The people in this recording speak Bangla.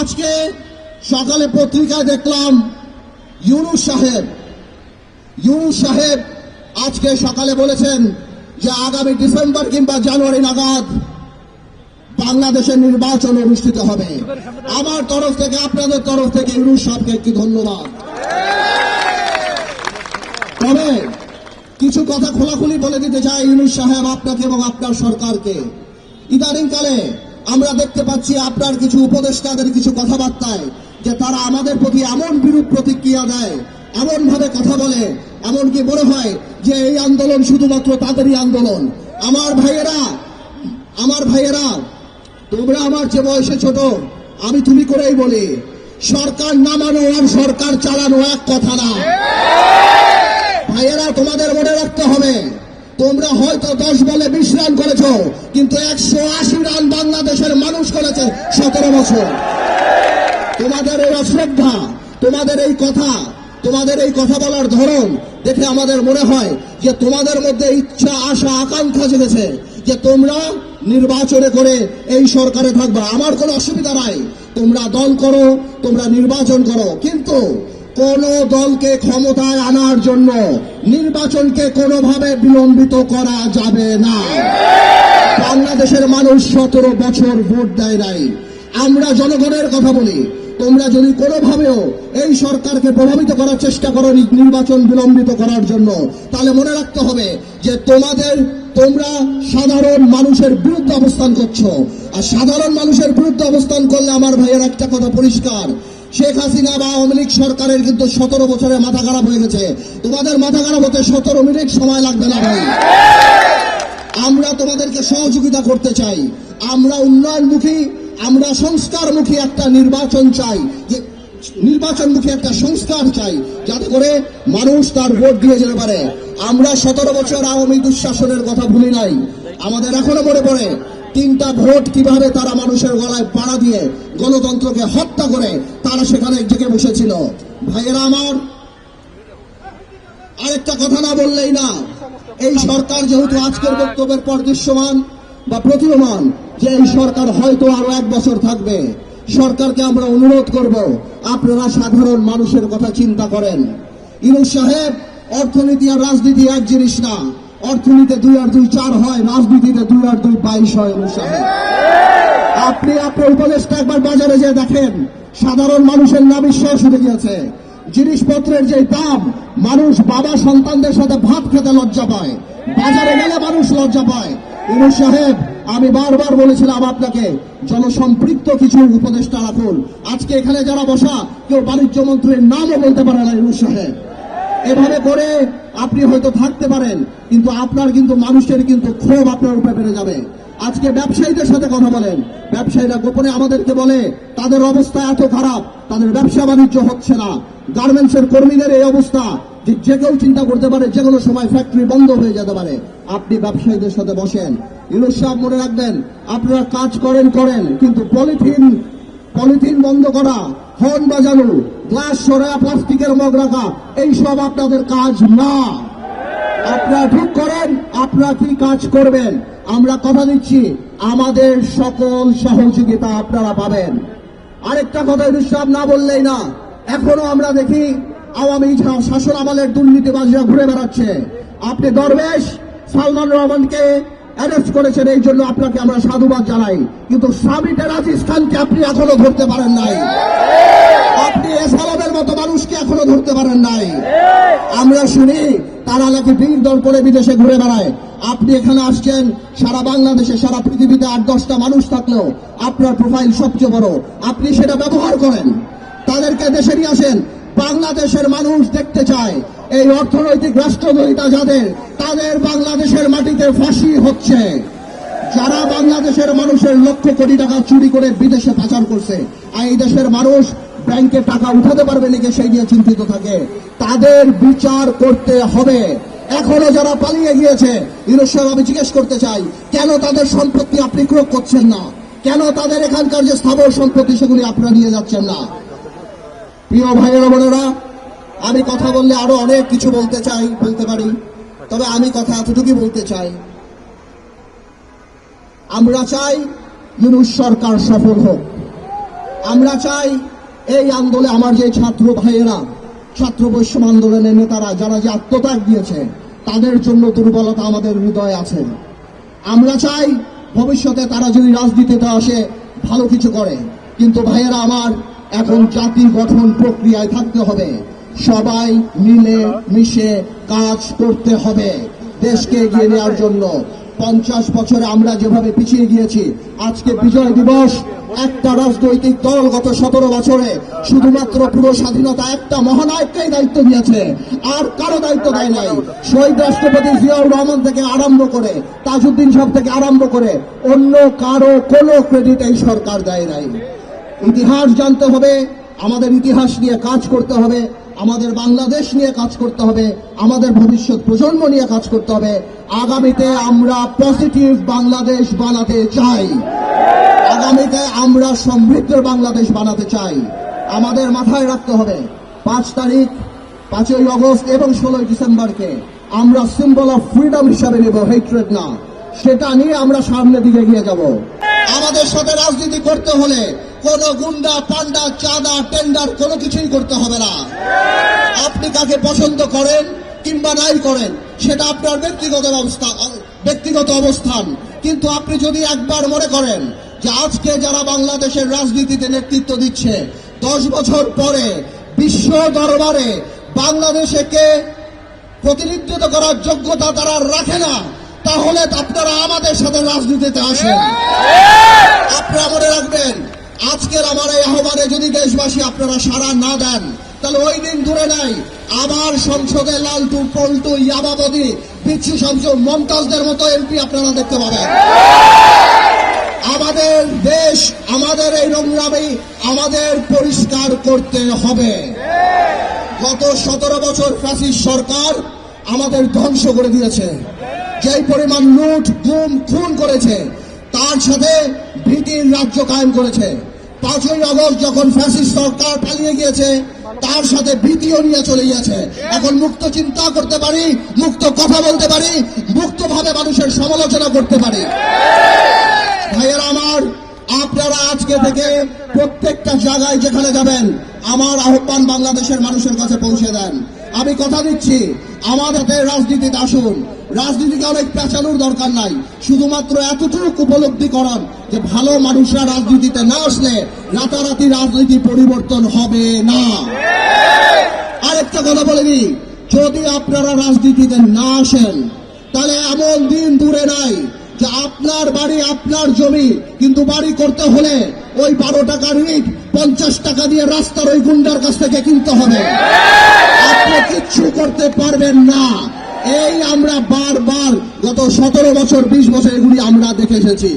আজকে সকালে পত্রিকায় দেখলাম ইউনুস সাহেব ইউনুস সাহেব আজকে সকালে বলেছেন যে আগামী ডিসেম্বর কিংবা জানুয়ারি নাগাদ বাংলাদেশের নির্বাচন অনুষ্ঠিত হবে। আমার তরফ থেকে, আপনাদের তরফ থেকে ইউনুস সাহেবকে একটি ধন্যবাদ। তবে কিছু কথা খোলাখুলি বলে দিতে চাই ইউনুস সাহেব আপনাকে এবং আপনার সরকারকে। ইদানিংকালে আমরা দেখতে পাচ্ছি আপনার কিছু উপদেষ্টাদের কিছু কথাবার্তায় যে তারা আমাদের প্রতি এমন বিরূপ প্রতিক্রিয়া দেয় এমন ভাবে কথা বলে, এমনকি মনে হয় যে এই আন্দোলন শুধুমাত্র তাদেরই আন্দোলন। আমার ভাইয়েরা আমার ভাইয়েরা, তোমরা আমার যে বয়সে ছোট, আমি তুমি করেই বলি, সরকার নামানো আর সরকার চালানো এক কথা না। ভাইয়েরা, তোমাদের মনে রাখতে হবে তোমরা হয়তো দশ বলে বিশ রান করেছ, কিন্তু একশো আশি রান বাংলাদেশের মানুষ করেছে সতেরো বছর। তোমাদের এই অশ্রদ্ধা, তোমাদের এই কথা, তোমাদের এই কথা বলার ধরন দেখে আমাদের মনে হয় যে তোমাদের মধ্যে ইচ্ছা, আশা, আকাঙ্ক্ষা জেগেছে যে তোমরা নির্বাচনে করে এই সরকারে থাকবা। আমার কোনো অসুবিধা নাই। তোমরা দল করো, তোমরা নির্বাচন করো। কিন্তু কোন দলকে ক্ষমতায় আনার জন্য নির্বাচনকে কোনোভাবে বিলম্বিত করা যাবে না। বাংলাদেশের মানুষ সতেরো বছর ভোট দেয় নাই। আমরা জনগণের কথা বলি। তোমরা যদি কোনোভাবেও এই সরকারকে প্রভাবিত করার চেষ্টা করো নির্বাচন বিলম্বিত করার জন্য, তাহলে মনে রাখতে হবে যে তোমাদের, তোমরা সাধারণ মানুষের বিরুদ্ধে অবস্থান করছ। আর সাধারণ মানুষের বিরুদ্ধে অবস্থান করলে আমার ভাইয়ের একটা কথা পরিষ্কার। শেখ হাসিনা বা আওয়ামী লীগ সরকারের কিন্তু সতেরো বছরে মাথা খারাপ হয়ে গেছে। তোমাদের মাথা খারাপ হতে সতেরো মিনিট সময় লাগবে না ভাই। আমরা তোমাদেরকে সহযোগিতা করতে চাই। আমরা উন্নয়নমুখী, আমরা সংস্কারমুখী একটা নির্বাচন চাই। যে নির্বাচনমুখী একটা সংস্কার চাই, যাতে করে মানুষ তার ভোট দিয়ে যেতে পারে। আমরা সতেরো বছর আওয়ামী দুঃশাসনের কথা ভুলি নাই। আমাদের এখনও মনে পড়ে তিনটা ভোট কীভাবে তারা মানুষের গলায় পাড়া দিয়ে গণতন্ত্রকে হত্যা করে তারা সেখানে জেগে বসেছিল? ভাইয়েরা আমার, আরেকটা কথা না বললেই না। এই সরকার যেহেতু আজকের বক্তব্যের পর দৃশ্যমান বা প্রতীয়মান, যে এই সরকার হয়তো আরও এক বছর থাকবে, সরকারকে আমরা অনুরোধ করব, আপনারা সাধারণ মানুষের কথা চিন্তা করেন। ইনুস সাহেব, অর্থনীতি আর রাজনীতি এক জিনিস না। অর্থনীতিতে দুই আর দুই চার হয়, রাজনীতিতে দুই আর দুই বাইশ হয় আপনি আপনার উপদেশটা একবার বাজারে যেয়ে দেখেন, সাধারণ মানুষের নাবিশ্বাস উঠে গিয়েছে। জিনিসপত্রের যে দাম, মানুষ বাবা সন্তানদের সাথে ভাত খেতে লজ্জা পায়, বাজারে গেলে মানুষ লজ্জা পায়। ইনুস সাহেব, আমি বারবার বলেছিলাম আপনাকে, জনসম্পৃক্ত কিছু উপদেষ্টা রাখুন। আজকে এখানে যারা বসা, কেউ বাণিজ্য মন্ত্রীর নামও বলতে পারে না ইনুস সাহেব। এভাবে করে আপনি হয়তো থাকতে পারেন, কিন্তু আপনার কিন্তু মানুষের কিন্তু ক্ষোভ আপনার উপরে বেড়ে যাবে। আজকে ব্যবসায়ীদের সাথে কথা বলেন। ব্যবসায়ীরা গোপনে আমাদেরকে বলে, তাদের অবস্থা এত খারাপ, তাদের ব্যবসা বাণিজ্য হচ্ছে না। গার্মেন্টসের কর্মীদের এই অবস্থা, যে যে কেউ চিন্তা করতে পারে, যে কোনো সময় ফ্যাক্টরি বন্ধ হয়ে যেতে পারে। আপনি ব্যবসায়ীদের সাথে বসেন। ইউনুস সাহেব মনে রাখবেন, আপনারা কাজ করেন করেন, কিন্তু পলিথিন পলিথিন বন্ধ করা হর্ন বাজানো গ্লাস সরা, প্লাস্টিকের মগ রাখা, এইসব আপনাদের কাজ না। আপনারা ঠিক করেন, আপনারা কি কাজ করবেন? আমরা কথা দিচ্ছি, আমাদের সকল সহযোগিতা আপনারা পাবেন। আরেকটা কথা ইসলাম না বললেই না, এখনও আমরা দেখি আওয়ামী শাসন আমলের দুর্নীতিবাজরা ঘুরে বেড়াচ্ছে। আপনি দরবেশ সালমান রহমানকে অ্যারেস্ট করেছেন, এই জন্য আপনাকে আমরা সাধুবাদ জানাই। কিন্তু সাবিটের আজিজ খানকে আপনি এখনও ধরতে পারেন নাই। আপনি এসালামের মতো মানুষকে এখনও ধরতে পারেন নাই। আমরা শুনি, তারা নাকি বীর দল করে বিদেশে ঘুরে বেড়ায়। আপনি এখানে আসছেন, সারা বাংলাদেশে, সারা পৃথিবীতে আট, দশটা মানুষ থাকলেও আপনার প্রোফাইল সবচেয়ে বড়। আপনি সেটা ব্যবহার করেন। তাদেরকে দেশে নিয়ে আসেন। বাংলাদেশের মানুষ দেখতে চায়। এই অর্থনৈতিক রাষ্ট্রদ্রোহিতা যাদের তাদের বাংলাদেশের মাটিতে ফাঁসি হচ্ছে। যারা বাংলাদেশের মানুষের লক্ষ কোটি টাকা চুরি করে বিদেশে পাচার করছে, আর এই দেশের মানুষ ব্যাংকে টাকা উঠাতে পারবে নাকি সেই নিয়ে চিন্তিত থাকে। তাদের বিচার করতে হবে। এখনও যারা পালিয়ে গিয়েছে, ইউনুস আমি জিজ্ঞেস করতে চাই, কেন তাদের সম্পত্তি আপনি ক্রোক করছেন না? কেন তাদের এখানকার যে স্থাবর সম্পত্তি সেগুলি আপনারা নিয়ে যাচ্ছেন না? প্রিয় ভাইয়েরা, বোনেরা, আমি কথা বললে আরও অনেক কিছু বলতে চাই, বলতে পারি। তবে আমি কথা এতটুকুই বলতে চাই। আমরা চাই ইউনুস সরকার সফল হোক। আমরা চাই এই আন্দোলনে আমার যে ছাত্র ভাইয়েরা, ছাত্র বৈষম্য আন্দোলনের নেতারা, যারা যে আত্মত্যাগ দিয়েছে, তাদের জন্য দুর্বলতা আমাদের হৃদয়ে আছে। আমরা চাই ভবিষ্যতে তারা যদি রাজনীতিতে আসে, ভালো কিছু করে। কিন্তু ভাইয়েরা আমার, এখন জাতি গঠন প্রক্রিয়ায় থাকতে হবে। সবাই মিলে মিশে কাজ করতে হবে। দেশকে এগিয়ে নেওয়ার জন্য পঞ্চাশ বছরে আমরা যেভাবে পিছিয়ে গিয়েছি, আজকে বিজয় দিবস, একটা রাজনৈতিক দল গত সতেরো বছরে শুধুমাত্র পুরো স্বাধীনতা একটা মহানায়ককেই দায়িত্ব দিয়েছে, আর কারও দায়িত্ব দেয় নাই। শহীদ রাষ্ট্রপতি জিয়াউর রহমান থেকে আরম্ভ করে, তাজউদ্দিন সাহেব থেকে আরম্ভ করে, অন্য কারও কোনো ক্রেডিট এই সরকার দেয় নাই। ইতিহাস জানতে হবে, আমাদের ইতিহাস নিয়ে কাজ করতে হবে। আমাদের বাংলাদেশ নিয়ে কাজ করতে হবে, আমাদের ভবিষ্যৎ প্রজন্ম নিয়ে কাজ করতে হবে। আগামীতে আমরা পজিটিভ বাংলাদেশ বানাতে চাই। আগামীতে আমরা সমৃদ্ধ বাংলাদেশ বানাতে চাই। আমাদের মাথায় রাখতে হবে, পাঁচ তারিখ, পাঁচই অগস্ট এবং ষোলোই ডিসেম্বরকে আমরা সিম্বল অফ ফ্রিডম হিসাবে নেব হেট্রেড না। সেটা নিয়ে আমরা সামনের দিকে এগিয়ে যাব। আমাদের সাথে রাজনীতি করতে হলে কোন গুন্ডা, পান্ডা, চাঁদা, টেন্ডার কোনো কিছুই করতে হবে না। আপনি কাকে পছন্দ করেন কিংবা নাই করেন, সেটা আপনার ব্যক্তিগত অবস্থা ব্যক্তিগত অবস্থান। কিন্তু আপনি যদি একবার মনে করেন যে আজকে যারা বাংলাদেশের রাজনীতিতে নেতৃত্ব দিচ্ছে, দশ বছর পরে বিশ্ব দরবারে বাংলাদেশকে প্রতিনিধিত্ব করার যোগ্যতা তারা রাখে না, তাহলে আপনারা আমাদের সাথে রাজনীতিতে আসেন। আপনারা মনে রাখবেন আজকের আমার এই আহ্বানে যদি দেশবাসী আপনারা সাড়া না দেন, তাহলে ওই দিন দূরে নাই আবার সংসদে লালটু, পল্টু ইয়াবাবদি পিচ্ছি সংসদ মমতাজদের মতো এমপি আপনারা দেখতে পাবেন। আমাদের দেশ, আমাদের এই নোংরামি আমাদের পরিষ্কার করতে হবে। গত সতেরো বছর ফ্যাসিস্ট সরকার আমাদের ধ্বংস করে দিয়েছে। যেই পরিমাণ লুট, গুম, খুন করেছে তার সাথে ভীতির রাজ্য কায়েম করেছে। পাঁচই আগস্ট যখন ফ্যাসিস্ট সরকার পালিয়ে গিয়েছে, তার সাথে ভীতিও নিয়ে চলে গিয়েছে। এখন মুক্ত চিন্তা করতে পারি, মুক্ত কথা বলতে পারি, মুক্তভাবে মানুষের সমালোচনা করতে পারি। ভাইয়েরা আমার, আপনারা আজকে থেকে প্রত্যেকটা জায়গায় যেখানে যাবেন, আমার আহ্বান বাংলাদেশের মানুষের কাছে পৌঁছে দেন। আমি কথা দিচ্ছি। আমার হাতে রাজনীতিতে আসুন। রাজনীতিকে অনেক পেঁচানোর দরকার নাই। শুধুমাত্র এতটুকু উপলব্ধি করান যে ভালো মানুষরা রাজনীতিতে না আসলে রাতারাতি রাজনীতি পরিবর্তন হবে না। আরেকটা কথা বলে দিই যদি আপনারা রাজনীতিতে না আসেন, তাহলে এমন দিন দূরে নাই যে আপনার বাড়ি আপনার জমি, কিন্তু বাড়ি করতে হলে ওই বারো টাকার ইট পঞ্চাশ টাকা দিয়ে রাস্তার ওই গুন্ডার কাছ থেকে কিনতে হবে। আপনি কিচ্ছু করতে পারবেন না। এই আমরা বারবার গত সতেরো বছর, বিশ বছর এগুলি আমরা দেখে এসেছি।